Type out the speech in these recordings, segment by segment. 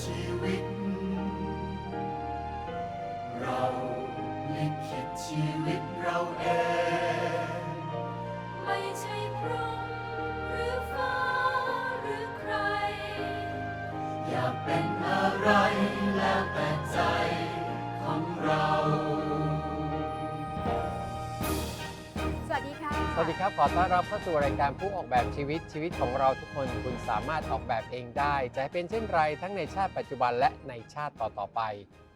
ชี ขอต้อนรับเข้าสู่รายการผู้ออกแบบชีวิตชีวิตของเราทุกคนคุณสามารถออกแบบเองได้ จะให้เป็นเช่นไรทั้งในชาติปัจจุบันและในชาติต่อๆไป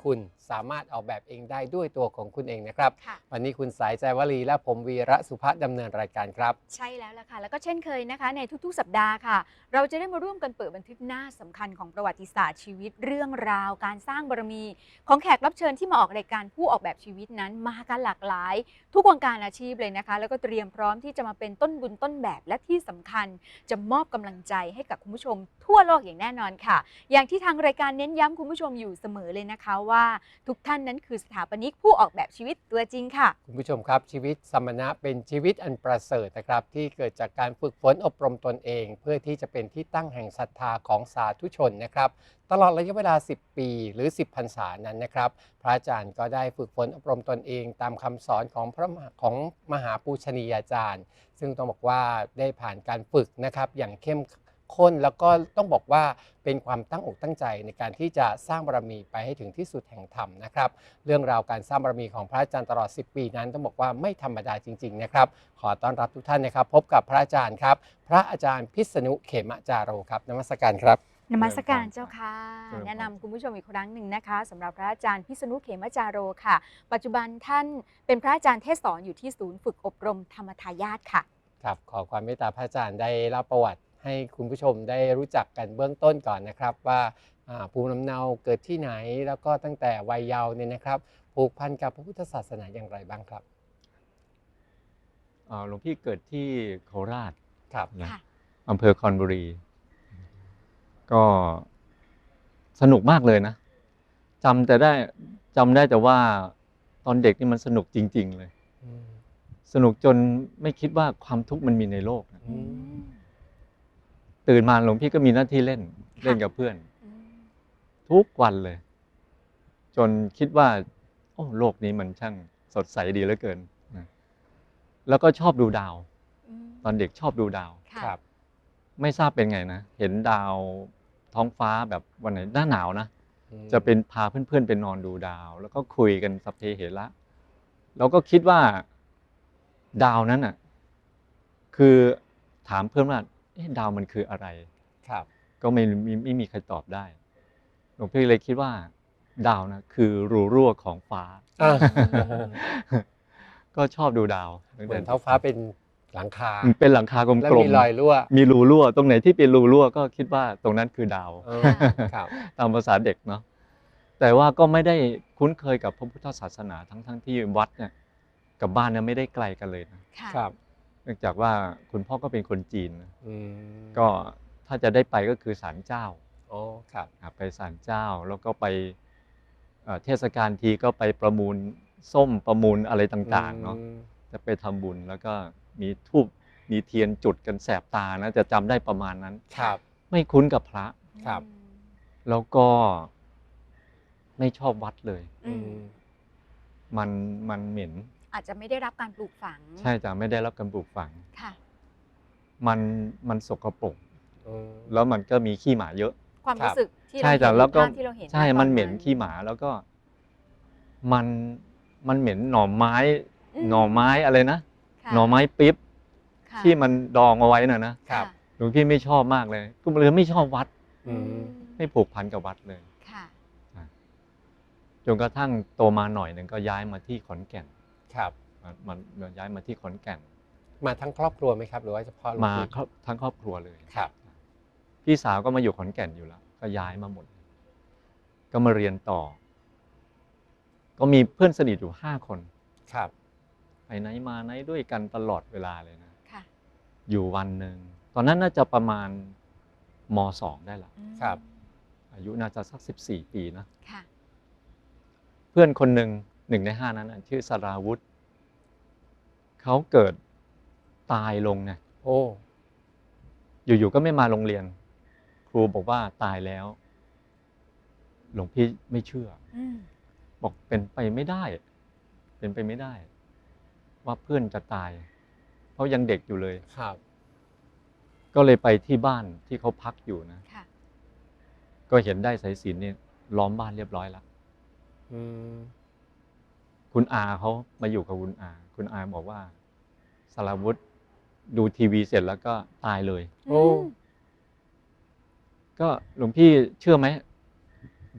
คุณสามารถออกแบบเองได้ด้วยตัวของคุณเองนะครับ ค่ะ วันนี้คุณสายใจวลีและผมวีระสุภาพดำเนินรายการครับ ใช่แล้วล่ะค่ะ แล้วก็เช่นเคยนะคะ ในทุกๆ สัปดาห์ค่ะ เราจะได้มาร่วมกันเปิดบันทึกหน้าสำคัญของประวัติศาสตร์ชีวิตเรื่องราว การสร้างบารมี ของแขกรับเชิญที่มาออกรายการผู้ออกแบบชีวิตนั้น มากันหลากหลาย ทุกวงการอาชีพเลยนะคะ แล้วก็เตรียมพร้อมที่จะมาเป็นต้นบุญต้นแบบและที่สำคัญ จะมอบกำลังใจให้กับคุณผู้ชมทั่วโลกอย่างแน่นอนค่ะ อย่างที่ทางรายการเน้นย้ำคุณผู้ชมอยู่เสมอเลยนะคะว่า ทุกท่านนั้นคือสถาปนิกผู้ออกแบบชีวิตตัวจริงค่ะ คุณผู้ชมครับชีวิตสมณะเป็นชีวิตอันประเสริฐนะครับ ที่เกิดจากการฝึกฝนอบรมตนเอง เพื่อที่จะเป็นที่ตั้งแห่งศรัทธาของสาธุชนนะครับ ตลอดระยะเวลา 10 ปีหรือ 10พรรษานั้นนะครับ พระอาจารย์ก็ได้ฝึกฝนอบรมตนเอง ตามคำสอนของพระของมหาปูชนียาจารย์ ซึ่งต้องบอกว่าได้ผ่านการฝึกนะครับอย่างเข้ม ข้นแล้วก็ต้องบอกว่าเป็นความตั้งอกตั้งใจในการที่จะสร้างบารมีไปให้ถึงที่สุดแห่งธรรมนะครับ เรื่องราวการสร้างบารมีของพระอาจารย์ตลอด 10 ปีนั้น ต้องบอกว่าไม่ธรรมดาจริง ๆ นะครับ ขอต้อนรับทุกท่านนะครับ พบกับพระอาจารย์ครับ พระอาจารย์พิษณุเขมจาโรครับนมัสการครับนมัสการเจ้าค่ะเจริญพรแนะนำคุณผู้ชมอีกครั้งหนึ่งนะคะสำหรับพระอาจารย์พิษณุเขมจาโรค่ะ ปัจจุบันท่านเป็นพระอาจารย์เทศสอนอยู่ที่ศูนย์ฝึกอบรมธรรมทายาทค่ะครับขอความเมตตาพระอาจารย์ได้เล่าประวัติ ให้คุณผู้ชมได้รู้จักกันเบื้องต้นก่อนนะครับว่าอ่าภูมิลำเนาเกิดที่ไหนแล้วก็ตั้งแต่วัยเยาว์เนี่ยนะครับ ผูกพันกับพระพุทธศาสนาอย่างไรบ้างครับเอ่อหลวงพี่เกิดที่โคราชครับนะค่ะอำเภอคอนบุรี ก็สนุกมากเลยนะจำแต่ได้จำได้แต่ว่าตอนเด็กนี่มันสนุกจริง ๆ เลยอืมสนุกจนไม่คิดว่าความทุกข์มันมีในโลกนะอืม ตื่นมาหลวงพี่ก็มีหน้าที่เล่นค่ะเล่นกับเพื่อนอืมทุกวันเลย จนคิดว่า โอ้โลกนี้มันช่างสดใสดีเหลือเกินนะแล้วก็ชอบดูดาวมตอนเด็กชอบดูดาวค่ะครับ ไม่ทราบเป็นไงนะ เห็นดาวท้องฟ้าแบบวันไหนหน้าหนาวนะอืมจะเป็นพาเพื่อนๆไปนอนดูดาว แล้วก็คุยกันสัพเพเหระเราก็คิดว่าดาวนั้นอะ คือถามเพื่อนว่า เอ๊ะดาวมันคืออะไร ครับ ก็ไม่มีไม่มีใครตอบได้ หลวงพี่เลยคิดว่า ดาวนะคือรูรั่วของฟ้า อ่าก็ชอบดูดาวตั้งเหมืแต่อนท้องฟ้าเป็นหลังคามันเป็นหลังคากลมแล้วๆมีรอยรั่วมีรูรั่วตรงไหนที่เป็นรูรั่วก็คิดว่าตรงนั้นคือดาว เออครับ ตามภาษาเด็กเนาะแต่ว่าก็ไม่ได้คุ้นเคยกับพระพุทธศาสนาทั้งทั้งที่วัดเนี่ยกับบ้านเนี่ยไม่ได้ไกลกันเลยนะ ค่ะ ครับ เนื่องจากว่าคุณพ่อก็เป็นคนจีนนะอืมก็ถ้าจะได้ไปก็คือศาลเจ้าอ๋อครับอะไปศาลเจ้าแล้วก็ไปเอ่อเทศกาลทีก็ไปประมูลส้มประมูลอะไรต่างๆเนาะ อืมจะไปทำบุญแล้วก็มีทูบมีเทียนจุดกันแสบตานะจะจำได้ประมาณนั้น ครับ ไม่คุ้นกับพระ ครับ แล้วก็ไม่ชอบวัดเลย อืมอืมมันมันเหม็น อาจจะไม่ได้รับการปลูกฝัง ใช่จ้ะไม่ได้รับการปลูกฝัง ค่ะ มันมันสกปรกอืม แล้วมันก็มีขี้หมาเยอะ ความครัรู้บ สึกที่ใช่เราจ้ะเห็นแล้วก็ภาพที่เราเห็นใช่ณตอมันเหม็นขี้หมาแล้วก็ มันมันเหม็นหน่อไม้หน่อไม้อะไรนะค่ะหน่อไม้ปิ๊บค่ะที่มันดองเอาไว้น่ะนะครับหลวงพี่ไม่ชอบมากเลยก็เลยไม่ชอบวัด อืมไม่ผูกพันกับวัดเลยค่ะ จนกระทั่งโตมาหน่อยหนึ่งก็ย้ายมาที่ขอนแก่น ครับมันมันมันย้ายมาที่ขอนแก่น มาทั้งครอบครัวไหมครับ หรือว่าเฉพาะหลวงมาพี่ครอบทั้งครอบครัวเลยครับ พี่สาวก็มาอยู่ขอนแก่นอยู่แล้ว ก็ย้ายมาหมด ก็มาเรียนต่อ ก็มีเพื่อนสนิทอยู่ห้าคนครับไปไหนมาไหนด้วยกันตลอดเวลาเลยนะค่ะ อยู่วันหนึ่งตอนนั้นน่าจะประมาณมสองได้ละอืมครับ อายุน่าจะสักสิบสี่ปีนะค่ะ เพื่อนคนหนึ่ง หนึ่งในห้านั้นน่ะชื่อสราวุธเขาเกิดตายลงเนี่ยโอ้อยู่ๆก็ไม่มาโรงเรียน ครูบอกว่าตายแล้ว หลวงพี่ไม่เชื่ออืมบอกเป็นไปไม่ได้ เป็นไปไม่ได้ ว่าเพื่อนจะตาย เพราะยังเด็กอยู่เลยครับ ก็เลยไปที่บ้านที่เขาพักอยู่นะค่ะก็เห็นได้สายสิญจนเนี่ยล้อมบ้านเรียบร้อยแล้วอืม คุณอาเขามาอยู่กับคุณอา คุณอาบอกว่าสารวุฒิดูทีวีเสร็จแล้วก็ตายเลย โอ้มก็หลวงพี่เชื่อไหม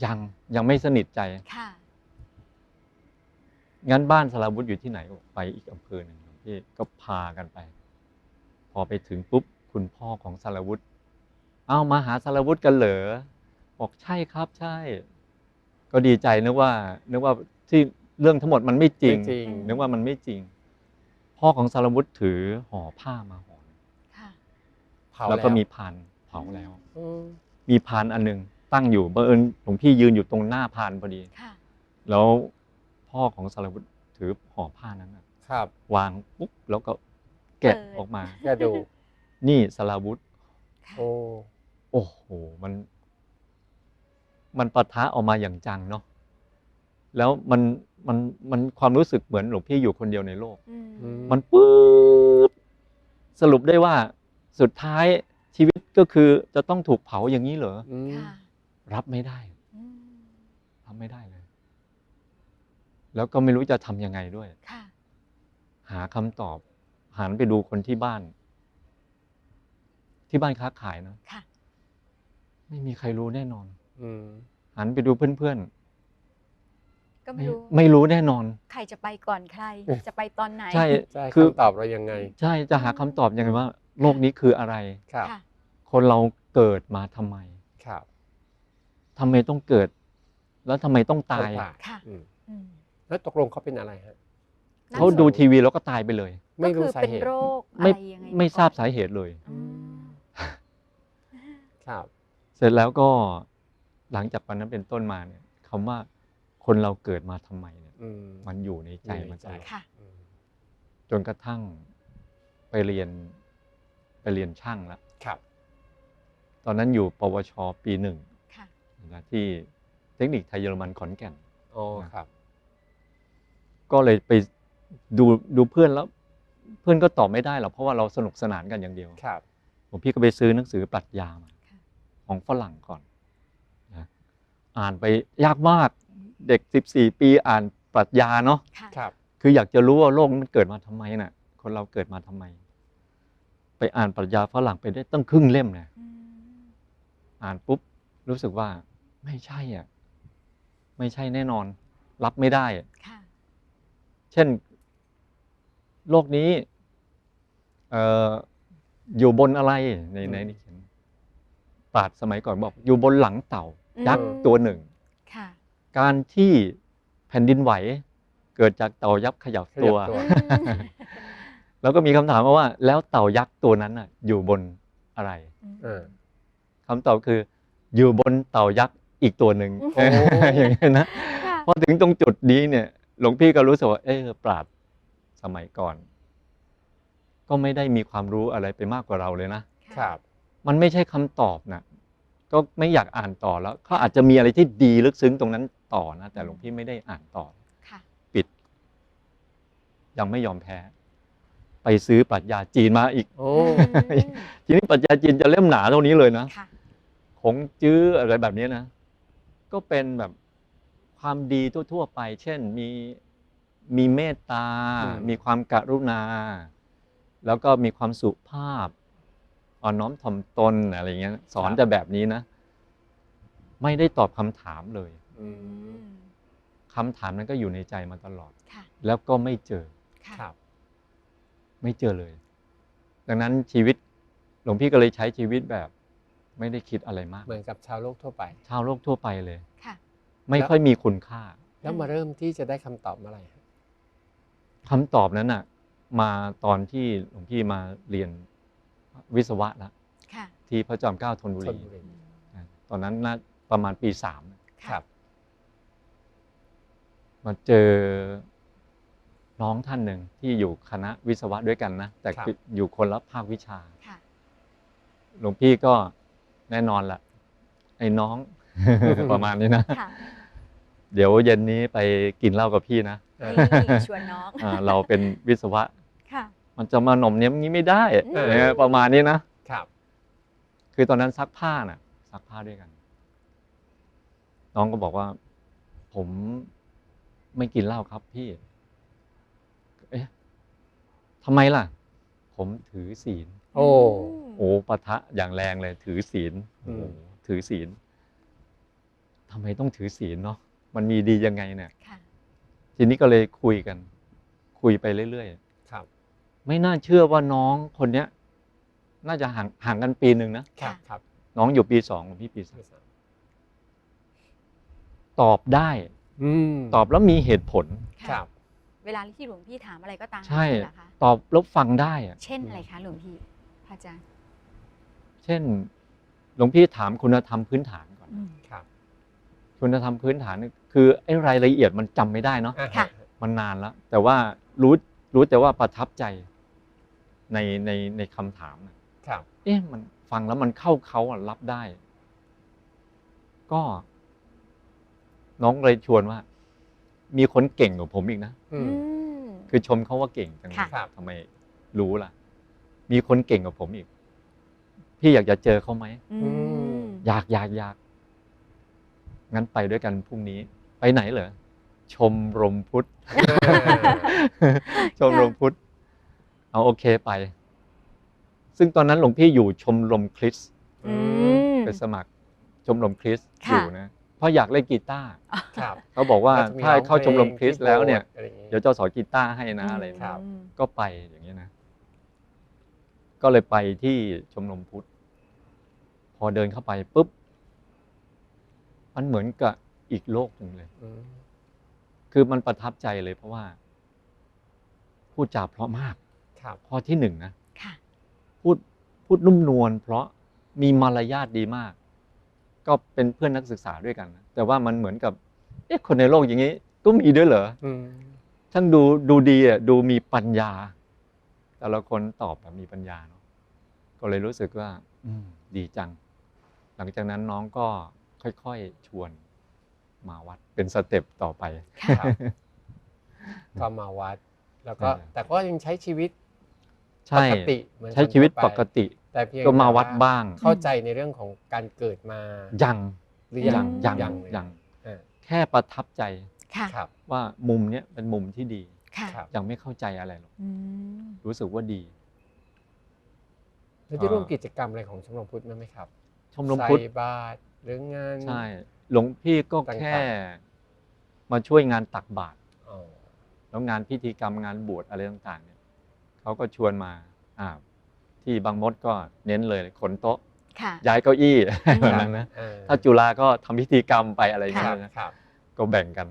ยังยังไม่สนิทใจ ค่ะ งั้นบ้านสารวุฒิอยู่ที่ไหนก็ไปอีกอำเภอหนึ่งหลวงพี่ก็พากันไป พอไปถึงปุ๊บคุณพ่อของสารวุฒิเอามาหาสารวุฒิกันเหรอบอกใช่ครับใช่ ก็ดีใจนึกว่านึกว่าที่ เรื่องทั้งหมดมันไม่จริงไม่จริง นึกว่ามันไม่จริง พ่อของสารวุฒิถือห่อผ้ามาห่อหนึ่งค่ะ เผาแล้วก็มีพานเผาแล้ว อืมมีพานอันหนึงตั้งอยู่บังเอิญหลวงพี่ยืนอยู่ตรงหน้าพานพอดี ค่ะ แล้วพ่อของสารวุฒิถือห่อผ้านั้นน่ะครับวางปุ๊บแล้วก็แกะเปิด ออกมา กระดูกนี่สารวุฒิค่ะ โอ้โอ้โหมัน มันปะทะออกมาอย่างจังเนาะแล้วมัน มันมันความรู้สึกเหมือนหลวงพี่อยู่คนเดียวในโลกอืมอืมันปื๊ดสรุปได้ว่าสุดท้ายชีวิตก็คือจะต้องถูกเผาอย่างนี้เหรออืมค่ะรับไม่ได้อืมรับไม่ได้เลย แล้วก็ไม่รู้จะทำยังไงด้วยค่ะหาคำตอบหันไปดูคนที่บ้าน ที่บ้านค้าขายนะค่ะไม่มีใครรู้แน่นอนอืมหันไปดูเพื่อนก็ๆ ไม่ไม่รู้ไม่รู้แน่นอน ใครจะไปก่อนใคร จะไปตอนไหน ใช่ใช่คือคำตอบเรายังไง ใช่จะหาคำตอบยังไงว่าโลกนี้คืออะไรครับค่ะคนเราเกิดมาทำไมครับทำไมต้องเกิด แล้วทำไมต้องตายต้องค่ะอืมอืมแล้วตกลงเขาเป็นอะไรฮะนั่นเขาดูทีวีแล้วก็ตายไปเลย ไม่ก็รู้คือสาเป็นเหตุโรคอะไม่ไรยังไงไม่ทราบก่อนสาเหตุเลยอืมครับ เสร็จแล้วก็หลังจากวันนั้นเป็นต้นมาเนี่ยคำว่า คนเราเกิดมาทำไมเนี่ยอืมมันอยู่ในใจอยู่ในมันตลอดค่ะอืมจนกระทั่งไปเรียนไปเรียนช่างแล้วครับตอนนั้นอยู่ปวชปีหนึ่งค่ะนะที่เทคนิคไทยเยอรมันขอนแก่นอ๋อครับ ก็เลยไปดูดูเพื่อนแล้ว เพื่อนก็ตอบไม่ได้หรอกเพราะว่าเราสนุกสนานกันอย่างเดียวครับผมพี่ก็ไปซื้อหนังสือปรัชญามาค่ะของฝรั่งก่อนนะอ่านไปยากมาก เด็ก 14 ปีอ่านปรัชญาเนาะค่ะครับ คืออยากจะรู้ว่าโลกมันเกิดมาทำไมน่ะ คนเราเกิดมาทำไม ไปอ่านปรัชญาฝรั่งไปได้ตั้งครึ่งเล่มนะอืมอ่านปุ๊บรู้สึกว่า ไม่ใช่อะไม่ใช่แน่นอน รับไม่ได้อะค่ะเช่น โลกนี้เอ่ออยู่บนอะไรในในนี่เขียนปราดสมัยก่อนบอก อยู่บนหลังเต่าอืมยักษ์ตัวหนึ่งค่ะ การที่แผ่นดินไหวเกิดจากเต่ายักษ์ขยับขยับตัวตัวอืมแล้วก็มีคำถามมาว่า แล้วเต่ายักษ์ตัวนั้นน่ะอยู่บนอะไรเออ คำตอบคือ อยู่บนเต่ายักษ์อีกตัวหนึ่งโอ้ อย่างนี้ยนะ ค่ะพอถึงตรงจุดนี้เนี่ยหลวงพี่ก็รู้สึกว่า เออปราดสมัยก่อน ก็ไม่ได้มีความรู้อะไรไปมากกว่าเราเลยนะ ครับ มันไม่ใช่คำตอบนะ ก็ไม่อยากอ่านต่อแล้วเขาอาจจะมีอะไรที่ดีลึกซึ้งตรงนั้นต่อนะแต่หลวงพี่ไม่ได้อ่านต่อ ค่ะ ปิด ยังไม่ยอมแพ้ ไปซื้อปรัชญาจีนมาอีก โอ้อืมทีนี้ปรัชญาจีนจะเล่มหนาเท่านี้เลยนะ ค่ะคงจื้ออะไรแบบนี้นะ ก็เป็นแบบความดีทั่วๆไป เช่นมีมีเมตตา อืม มีความกรุณา แล้วก็มีความสุภาพ อ่อนน้อมถ่อมตนอะไรเงี้ย สอนแต่แบบนี้นะ ไม่ได้ตอบคำถามเลยอือืมมคำถามนั้นก็อยู่ในใจมาตลอดค่ะแล้วก็ไม่เจอค่ะครับ ไม่เจอเลย ดังนั้นชีวิตหลวงพี่ก็เลยใช้ชีวิตแบบ ไม่ได้คิดอะไรมาก เหมือนกับชาวโลกทั่วไป ชาวโลกทั่วไปเลยค่ะไม่แล้วค่อยมีคุณค่า แล้วมาเริ่มที่จะได้คำตอบเมื่อไหร่ฮะคำตอบนั้นน่ะ มาตอนที่หลวงพี่มาเรียน วิศวะแล้วค่ะที่พระจอมเกล้าธนบุชรีลบุรีนะตอนนั้นน่าประมาณปีสามครัค่ะบมาเจอน้องท่านหนึ่งที่อยู่คณะวิศวะด้วยกันนะ แต่ครับ คืออยู่คนละภาควิชา ค่ะหลวงพี่ก็แน่นอนละไอ้น้อง ประมาณนี้นะ ค่ะเดี๋ยวเย็นนี้ไปกินเหล้ากับพี่นะ นี่ชวนน้อง อ่าเราเป็นวิศวะค่ะ มันจะมาหน่อมเนี้ยมงี้ไม่ได้อืมเนี่ยประมาณนี้นะ ครับ คือตอนนั้นซักผ้าน่ะซักผ้าด้วยกัน น้องก็บอกว่า ผมไม่กินเหล้าครับพี่ เอ๊ะทำไมล่ะ ผมถือศีล โอ้ โอ้ปะทะอย่างแรงเลย ถือศีลอืโอ้มโหถือศีลทำไมต้องถือศีลเนาะมันมีดียังไงเนี่ย ค่ะ ทีนี้ก็เลยคุยกัน คุยไปเรื่อยครับๆ ไม่น่าเชื่อว่าน้องคนเนี้ย น่าจะห่างห่างกันปีหนึ่งนะ ครับ ครับ น้องอยู่ปีสองของพี่ปีสามตอบได้ อืมตอบแล้วมีเหตุผลครัค่ะบเวลาที่หลวงพี่ถามอะไรก็ตามใช่ เหรอคะตอบแล้วฟังได้อะเช่นอะไรคะหลวงพี่พระอาจารย์เช่น หลวงพี่ถามคุณธรรมพื้นฐานก่อน อืม ครับคุณธรรมพื้นฐานนี่คือไอ้รายละเอียดมันจำไม่ได้เนาะ อ่าค่ะ มันนานแล้ว แต่ว่ารู้รู้แต่ว่าประทับใจ ในในในคำถามน่ะครับ เอ๊ะมันฟังแล้วมันเข้าเขาอะรับได้ ก็ น้องเลยชวนว่า มีคนเก่งกว่าผมอีกนะอือืมม คือชมเขาว่าเก่งจังเลยค่ะครับ ทำไมรู้ล่ะ มีคนเก่งกว่าผมอีก พี่อยากจะเจอเขาไหม อืม อยากอยากอยาก งั้นไปด้วยกันพรุ่งนี้ ไปไหนเหรอ ชมรมพุทธ ชมรมพุทธ เอาโอเคไป ซึ่งตอนนั้นหลวงพี่อยู่ชมรมคริสต์อืมไปสมัครชมรมคริสต์อค่ะยู่นะเพราะอยากเล่นกีตาร์ครับเขาบอกว่าก็จะมีถ้าร้องเข้าชมรมคริสต์แล้วเนี่ยอะไรอย่างงี้เดี๋ยวเจ้าสอนกีตาร์ให้นะอะไรครันะบอืมก็ไปอย่างนี้ยนะ ก็เลยไปที่ชมรมพุทธ พอเดินเข้าไปปุ๊บมันเหมือนกับอีกโลกหนึ่งเลยอืมคือมันประทับใจเลยเพราะว่า พูดจาเพราะมากครับ ข้อที่หนึ่งนะค่ะพูดพูดนุ่มนวลเพราะมีมารยาทดีมาก ก็เป็นเพื่อนนักศึกษาด้วยกันนะแต่ว่ามันเหมือนกับเอ๊ะคนในโลกอย่างนี้ ก็มีด้วยเหรออืมช่างดูดูดีอะดูมีปัญญา แต่ละคนตอบแบบมีปัญญาเนาะก็เลยรู้สึกว่า อืมดีจัง หลังจากนั้นน้องก็ค่อยๆชวนมาวัดเป็นสเต็ปต่อไปค่ะครับก็มาวัด แล้วก็ใช่แต่ก็ยังใช้ชีวิต ใช่ปกติเหมือนใช้ชีวิตคนทั่ปวกติ แต่เพียงก็มาแต่วัดบ้าง เข้าใจในเรื่องของการเกิดมายังหรือยังยังยังยังเลยยังอ่าแค่ประทับใจค่ะครับว่ามุมเนี้ยเป็นมุมที่ดีค่ะครับยังไม่เข้าใจอะไรหรอกอืมรู้สึกว่าดีแล้วได้ร่วมอ่ากิจกรรมอะไรของชมรมพุทธบ้างไหมครับ ชมรมพุทธใส่บาตรหรืองานใช่หลวงพี่ก็ต่างๆแค่ มาช่วยงานตักบาตรอ๋อแล้วงานพิธีกรรมงานบวชอะไรต่างๆเนี่ย เขาก็ชวนมาอ่าที่บางมดก็เน้นเลยขนโต๊ะค่ะย้ายเก้าอี้อืมแบบนั้นนะอ่ถ้าจุฬาก็ทำพิธีกรรมไปอะไรอย่างคเงี้รับยนะครับ ก็แบ่งกัน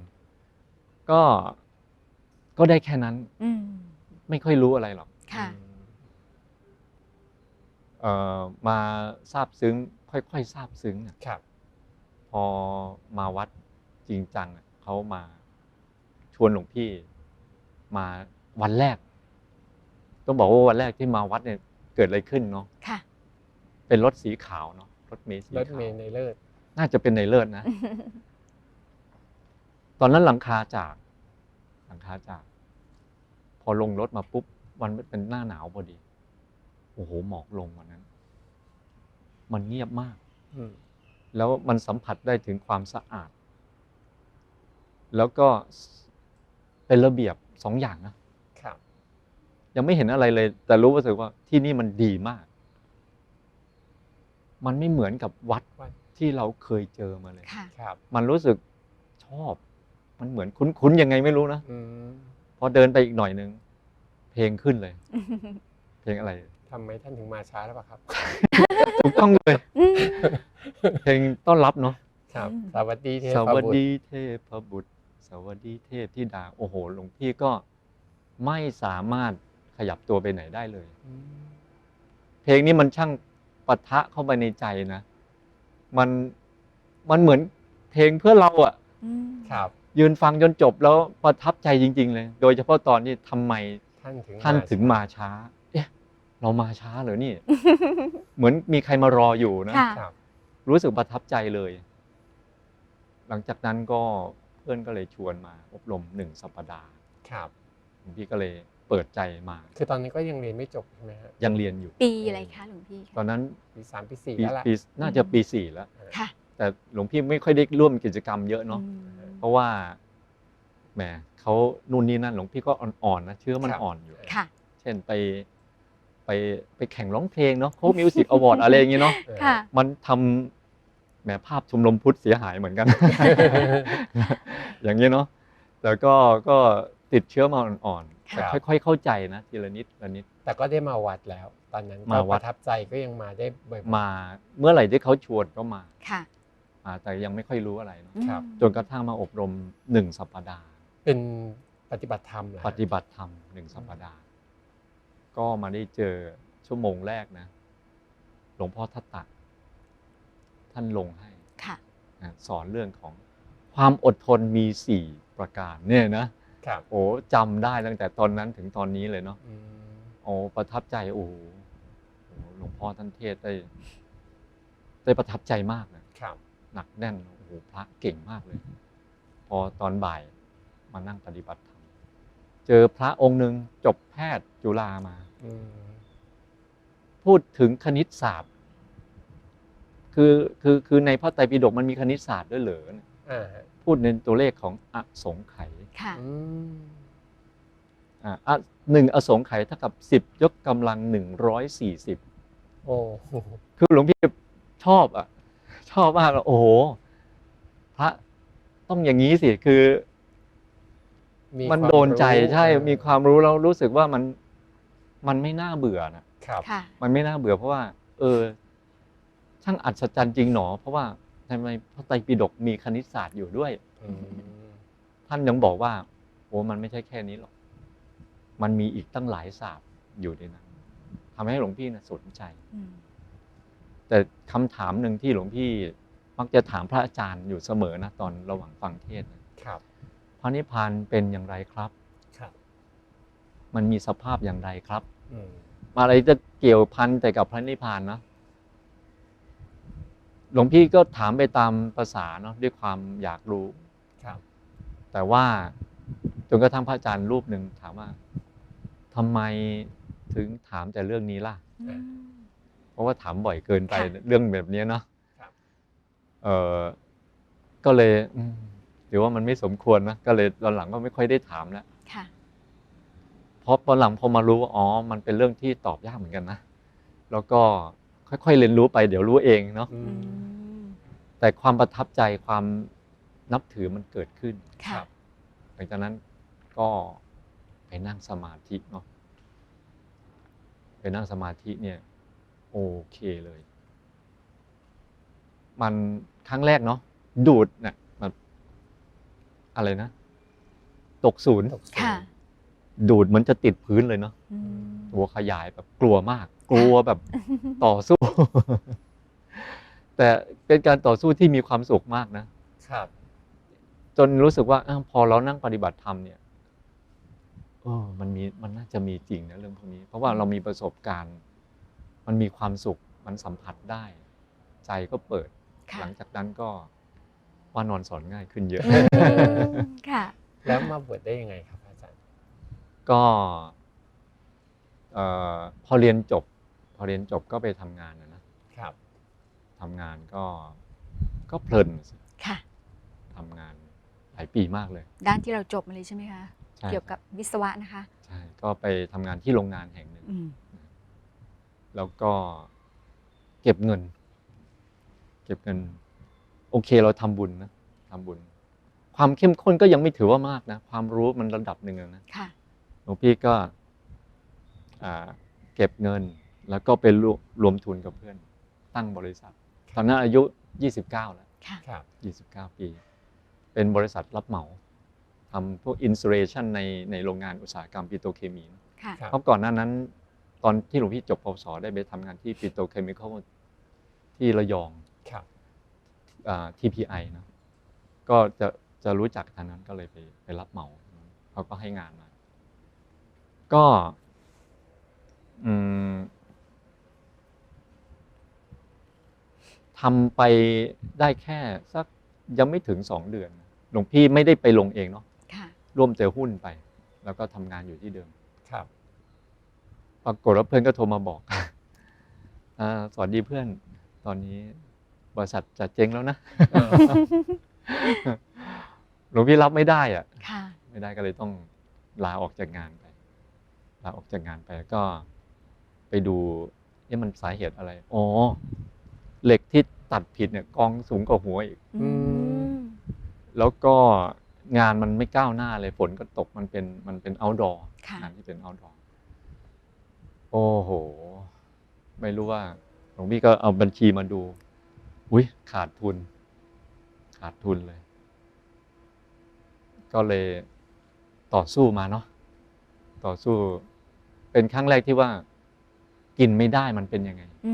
ก็ก็ได้แค่นั้นอืมไม่ค่อยรู้อะไรหรอกค่ะอืมเอ่อมาทราบซึ้ง ค่อยๆทราบซึ้งอะครับ พอมาวัดจริงจังอะเขามาชวนหลวงพี่ มาวันแรก ต้องบอกว่าวันแรกที่มาวัดเนี่ยเกิดอะไรขึ้นเนาะค่ะ เป็นรถสีขาวเนาะรถเมล์สีรถขาเมวล์ในเลิศน่าจะเป็นในเลิศนะ ตอนนั้นหลังคาจาก หลังคาจาก พอลงรถมาปุ๊บวันเป็นหน้าหนาวพอดี โอ้โหหมอกลงวันนั้น มันเงียบมาก อืมแล้วมันสัมผัสได้ถึงความสะอาด แล้วก็เป็นระเบียบสองอย่างนะครับ ยังไม่เห็นอะไรเลย แต่รู้สึกว่าที่นี่มันดีมาก มันไม่เหมือนกับวัดวัดที่เราเคยเจอมาเลยค่ะครับ มันรู้สึกชอบ มันเหมือนคุ้นๆยังไงไม่รู้นะอืมพอเดินไปอีกหน่อยนึง เพลงขึ้นเลย เพลงอะไรทำไมท่านถึงมาช้าแล้วเปล่าครับ ถูกต้องเลยอืมเพลงต้อนรับเนาะครับอืมสวัสดีเทสพวัสบุตรดีเทพบุตร สวัสดีเทพธิดา โอ้โห หลวงพี่ก็ไม่สามารถ ขยับตัวไปไหนได้เลยอืมเพลงนี้มันช่างปะทะเข้าไปในใจนะ มันมันเหมือนเพลงเพื่อเราอะอืมครับ ยืนฟังจนจบแล้วประทับใจจริง ๆ เลย โดยเฉพาะตอนนี้ทำไมท่านถึงท่านถึงมาช้า เอ๊ะ เรามาช้าเหรอนี่ เหมือนมีใครมารออยู่นะค่ะครับรู้สึกประทับใจเลย หลังจากนั้นก็เพื่อนก็เลยชวนมาอบรมหนึ่งสัปดาห์ ครับหลวงพี่ก็เลย เปิดใจมา คือตอนนี้ก็ยังเรียนไม่จบใช่ไหมฮะยังเรียนอยู่ ปีอะไรคะหลวงพี่ตอนนั้นปีสามปีสี่ปีแล้วล่ะ ปีน่าจะปีสี่แล้ว ค่ะแต่หลวงพี่ไม่ค่อยได้ร่วมกิจกรรมเยอะเนาะ อืมเพราะว่าแหมเขานู่นนี่นั่นหลวงพี่ก็อ่อนๆนะเชื้อมันครับ อ่อนอยู่ ค่ะ เช่นไปไปไปแข่งร้องเพลงเนาะเขามิวสิกอวอร์ด อะไรอย่างงี้เนาะเออ ค่ะ มันทำแหมภาพชมรมพุทธเสียหายเหมือนกัน อย่างนี้เนาะแต่ก็ก็ติดเชื้อมาอ่อน ๆค่ะแต่ค่อย ๆ เข้าใจนะทีละนิดละนิด แต่ก็ได้มาวัดแล้ว ตอนนั้นมาก็วัปด ระทับใจก็ยังมาได้บ่อยๆ มาเมื่อไหร่ที่เขาชวนก็มาค่ะมาแต่ยังไม่ค่อยรู้อะไรเนาะครับอืมจนกระทั่งมาอบรมหนึ่งสัปดาห์ เป็นปฏิบัติธรรมเหรอฮะปฏิบัติธรรมหนึ่งสัปดาห์ ก็มาได้เจอชั่วโมงแรกนะ หลวงพ่อทัตตะ ท่านลงให้ค่ะ นะสอนเรื่องของความอดทนมีสี่ประการเนี่ยนะ ครับโอ้จำได้ตั้งแต่ตอนนั้นถึงตอนนี้เลยเนาะอืมโอ้ประทับใจโอ้โหโอ้โหหลวงพ่อท่านเทศได้ ได้ประทับใจมากนะครับ หนักแน่นโอ้โหพระเก่งมากเลย พอตอนบ่ายมานั่งปฏิบัติธรรมเจอพระองค์หนึ่งจบแพทย์จุฬามา อืมพูดถึงคณิตศาสตร์ คือคือคือในพระไตรปิฎกมันมีคณิตศาสตร์ด้วยเหรออ่าฮะ พูดในตัวเลขของอสงไขยค่ะอืมอ่าอะหนึ่งอสงไขยเท่ากับสิบยกกำลังหนึ่งร้อยสี่สิบโอ้โหคือหลวงพี่ชอบอะ ชอบมากอะโอ้โหพระต้องอย่างนี้สิคือ มันความโดนใจรู้ใช่เออมีความรู้แล้วรู้สึกว่ามันมันไม่น่าเบื่อนะครับ ค่ะ มันไม่น่าเบื่อเพราะว่า เออ ช่างอัศจรรย์จริงหนอ เพราะว่า ทำไมพระไตรปิฎกมีคณิตศาสตร์อยู่ด้วยอืมท่านยังบอกว่าโอ้มันไม่ใช่แค่นี้หรอก มันมีอีกตั้งหลายศาสตร์อยู่ในนั้นทำให้หลวงพี่นะสนใจอืมแต่คำถามหนึ่งที่หลวงพี่มักจะถามพระอาจารย์อยู่เสมอนะตอนระหว่างฟังเทศน์นะครับพระนิพพานเป็นอย่างไรครับ ครับ มันมีสภาพอย่างไรครับอืมอะไรจะเกี่ยวพันแต่กับพระนิพพานนะ หลวงพี่ก็ถามไปตามภาษาเนาะด้วยความอยากรู้ครับ แต่ว่าจนกระทั่งพระอาจารย์รูปหนึ่งถามว่าทำไมถึงถามแต่เรื่องนี้ล่ะอืมเพราะว่าถามบ่อยเกินไปค่ะเรื่องแบบนี้เนาะครับเออก็เลยอืมหรือว่ามันไม่สมควรนะก็เลยตอนหลังก็ไม่ค่อยได้ถามแล้วค่ะเพราะตอนหลังพอมารู้ว่าอ๋อ มันเป็นเรื่องที่ตอบยากเหมือนกันนะแล้วก็ ค่อยๆเรียนรู้ไปเดี๋ยวรู้เองเนาะอือืมมแต่ความประทับใจความนับถือมันเกิดขึ้น ค่ะ หลังจากนั้นก็ไปนั่งสมาธิเนาะไปนั่งสมาธิเนี่ยโอเคเลย มันครั้งแรกเนาะดูดเนี่ยมันอะไรนะ ตกศูนย์ ตกสูงค่ะ ดูดเหมันจะติดพื้นเลยเนาะอืมตัวขยายแบบกลัวมาก กลัวแบบต่อสู้ แต่เป็นการต่อสู้ที่มีความสุขมากนะครับ จนรู้สึกว่าอาวพอเรานั่งปฏิบัติธรรมเนี่ยเออมันมีมันน่าจะมีจริงนะเรื่องพวกนี้ เพราะว่าเรามีประสบการณ์ มันมีความสุขมันสัมผัสได้ ใจก็เปิดค่ะหลังจากนั้นก็ว่านอนสอนง่ายขึ้นเยอะอืมค่ะ แล้วมาบวชได้ยังไงครับอาจารย์ ก็เอ่อพอเรียนจบ พอเรียนจบก็ไปทำงานนะนะครับทำงานก็ก็เพลินสิค่ะทำงานหลายปีมากเลย ด้านที่เราจบมาเลยใช่ไหมคะ ใช่เกี่ยวกับวิศวะนะคะ ใช่ก็ไปทำงานที่โรงงานแห่งหนึ่ง อืมแล้วก็เก็บเงิน เก็บเงิน โอเคเราทำบุญนะทำบุญ ความเข้มข้นก็ยังไม่ถือว่ามากนะ ความรู้มันระดับหนึ่งอะนะ ค่ะ หลวงพี่ก็อ่าเก็บเงินแล้วก็ไปรวรวมทุนกับเพื่อนตั้งบริษัทตอนนั้นอายุ 29 แล้วค่ะครับ29 ปี เป็นบริษัทรับเหมาทำพวกอินส l เลชันในในโรงงานอุตสาหกรรมปิโตรเคมีค่ะครับเพราะก่อนหน้านั้น ตอนที่หลวงพี่จบปวสได้ไปทำงานที่ปิโตรเคมีคอลที่ระยองครับอ่า TPI เนอะก็จะจะรู้จักทางนั้นก็เลยไปไปรับเหมาเขาก็ให้งานมา ก็ อืมทำไปได้แค่สักยังไม่ถึงสองเดือน หลวงพี่ไม่ได้ไปลงเองเนาะค่ะ ร่วมเจอหุ้นไป แล้วก็ทำงานอยู่ที่เดิม ครับ ปรากฏว่าเพื่อนก็โทรมาบอกอาสวัสดีเพื่อน ตอนนี้บริษัทจะเจ๊งแล้วนะ เออ หลวงพี่รับไม่ได้อะค่ะ ไม่ได้ก็เลยต้องลาออกจากงานไป ลาออกจากงานไปแล้วก็ไปดูเอ๊ะมันสาเหตุอะไร อ๋อ เหล็กที่ตัดผิดเนี่ยกองสูงกว่าหัวอีกอืมแล้วก็งานมันไม่ก้าวหน้าเลยฝนก็ตกมันเป็นมันเป็น outdoor ค่ะงานที่เป็น outdoor โอ้โห ไม่รู้ว่าหลวงพี่ก็เอาบัญชีมาดู อุ้ยขาดทุน ขาดทุนเลย ก็เลยต่อสู้มาเนาะต่อสู้ เป็นครั้งแรกที่ว่า กินไม่ได้มันเป็นยังไง อื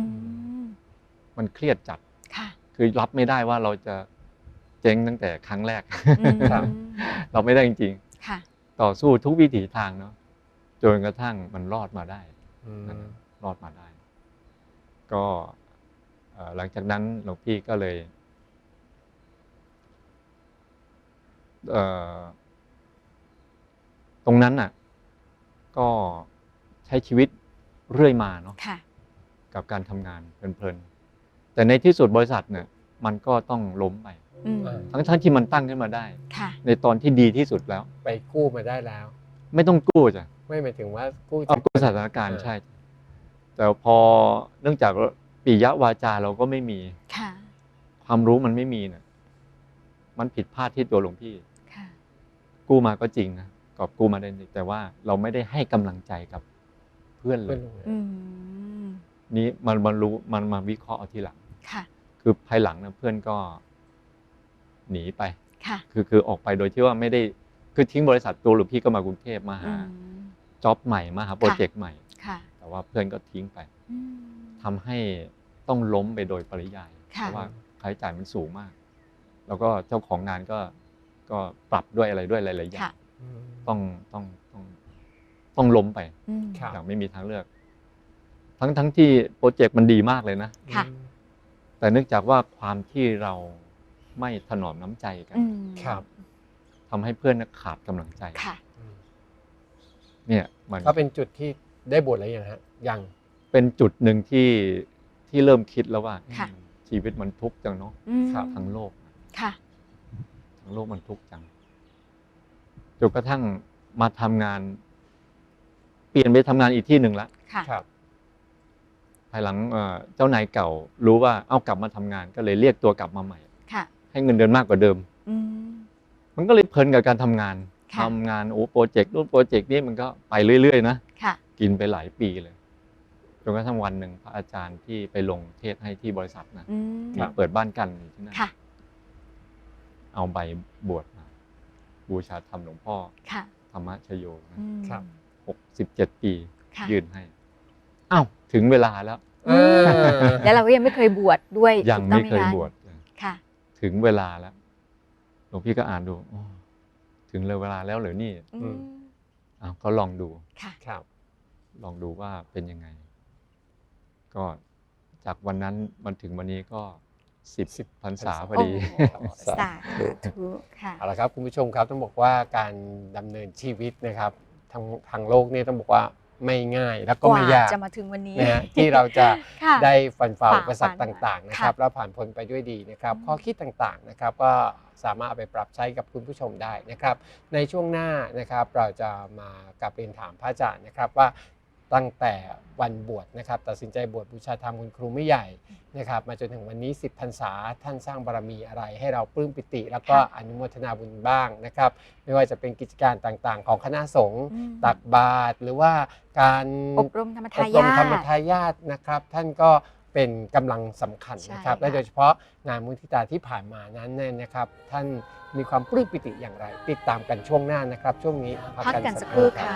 มมันเครียดจัด ค่ะคือรับไม่ได้ว่าเราจะเจ๊งตั้งแต่ครั้งแรก อืมครับ เราไม่ได้จริงค่ะ ๆ ต่อสู้ทุกวิถีทางเนาะจนกระทั่งมันรอดมาได้ อืม รอดมาได้ ก็เอ่อหลังจากนั้นหลวงพี่ก็เลยเอ่อตรงนั้นน่ะ ก็ ใช้ชีวิตเรื่อยมาเนาะค่ะ กับการทำงานเพลินๆแต่ในที่สุดบริษัทเนี่ยมันก็ต้องล้มไป อืมทั้งๆที่มันตั้งขึ้นมาได้ ค่ะ ในตอนที่ดีที่สุดแล้ว ไปกู้มาได้แล้ว ไม่ต้องกู้จ้ะไม่หมายถึงว่ากู้เอาจาก กู้สถานการณ์เออใช่ แต่พอเนื่องจากปิยวาจาเราก็ไม่มี ค่ะ ความรู้มันไม่มีเนี่ยมันผิดพลาดที่ตัวหลวงพี่ ค่ะ กู้มาก็จริงนะกอบกู้มาได้จริงแต่ว่าเราไม่ได้ให้กำลังใจกับ เพื่อนเลเพื่อยนรู้เลยอืมนี้มันมันรู้มันมาวิเคราะห์เอาทีหลัง ค่ะ คือภายหลังนะเพื่อนก็ หนีไป ค่ะ คือคือออกไปโดยที่ว่าไม่ได้คือทิ้งบริษัทตัวหลวงพี่ก็มากรุงเทพมาอืหามจ็อบใหม่มาหาโปรเจกต์ใหม่ค่ะ แต่ว่าเพื่อนก็ทิ้งไปอืมทำให้ต้องล้มไปโดยปริยายค่ะเพราะว่าค่าใช้จ่ายมันสูงมาก แล้วก็เจ้าของงานก็ก็ปรับด้วยอะไรด้วยหลายๆอย่าค่ะงต้องต้อง ต้องต้องล้มไปอืมครับ อย่างไม่มีทางเลือก ทั้งทั้งที่โปรเจกต์มันดีมากเลยนะ ค่ะ แต่เนื่องจากว่าความที่เราไม่ถนอมน้ำใจกันอืมครับ ทำให้เพื่อนน่ะขาดกำลังใจ ค่ะ อืมเนี่ยมันก็เป็นจุดที่ได้บทแล้วยังฮะยังเป็นจุดหนึ่งที่ที่เริ่มคิดแล้วว่าค่ะอืมชีวิตมันทุกข์จังเนาะอืมทั้งโลก ค่ะ ทั้งโลกมันทุกข์จังจนกระทั่งมาทำงาน เปลี่ยนไปทำงานอีกที่หนึ่งละค่ะ ครับ ภายหลังเอ่อเจ้านายเก่ารู้ว่าเอากลับมาทำงาน ก็เลยเรียกตัวกลับมาใหม่ ค่ะ ให้เงินเดือนมากกว่าเดิม อืม มันก็เลยเพลินกับการทำงานค่ะ ทำงานโอ้โปรเจกต์นู่นโปรเจกต์นี้มันก็ไปเรื่อยๆนะ ค่ะ กินไปหลายปีเลยจนกระทั่งวันหนึ่งพระอาจารย์ที่ไปลงเทศน์ให้ที่บริษัทนะอืมมีเปิดบ้านกันอยู่ที่นั่นค่ะ เอาใบบวชมาบูชาธรรมหลวงพ่อค่ะ ธรรมชโยนะอืมครับห กสิบเจ็ดปีค่ะ ยื่นให้อ้าวถึงเวลาแล้ว เออ แล้วเราก็ยังไม่เคยบวชด้วยยังถูกต้อไม่เคยหะบวชเลยค่ะ ถึงเวลาแล้วหลวงพี่ก็อ่านดูอ๋อถึงเลยเวลาแล้วเหรือนี่อืมอ้าวก็ลองดู ค่ะ ครับ ลองดูว่าเป็นยังไง ก็จากวันนั้นมันถึงวันนี้ก็สิบสิบพรรษาพอโอ้ดีโห สาธุค่ะ เอาละครับคุณผู้ชมครับต้องบอกว่าการดำเนินชีวิตนะครับ ทางทางโลกเนี่ยต้องบอกว่าไม่ง่ายแล้วก็กไม่ว่ายากจะมาถึงวันนี้นะฮะที่เราจะค่ะได้ฟันฝ่าฝ่าอุปสรรคฟันต่างๆนะครับค่ะแล้วผ่านพ้นไปด้วยดีนะครับอืมข้อคิดต่างๆนะครับก็สามารถเอาไปปรับใช้กับคุณผู้ชมได้นะครับ ในช่วงหน้านะครับเราจะมากลับเรียนถามพระอาจารย์นะครับว่า ตั้งแต่วันบวชนะครับตัดสินใจบวชบูชาธรรมคุณครูไม่ใหญ่นะครับมาจนถึงวันนี้ 10พรรษาท่านสร้างบารมีอะไร ให้เราปลื้มปิติ แล้วก็ค่ะอนุโมทนาบุญบ้างนะครับไม่ว่าจะเป็นกิจการต่างๆ ของคณะสงฆ์อืมตักบาตรหรือว่าการอบรมธรรมอทาบรมยาธรรมททายาทนะครับ ท่านก็เป็นกำลังสำคัญนะครับใช่ค่ะและโดยเฉพาะงานมุทิตาที่ผ่านมานั้นเนี่ยนะครับ ท่านมีความปลื้มปิติอย่างไร ติดตามกันช่วงหน้านะครับ ช่วงนี้พักกันสักครู่ค่ะ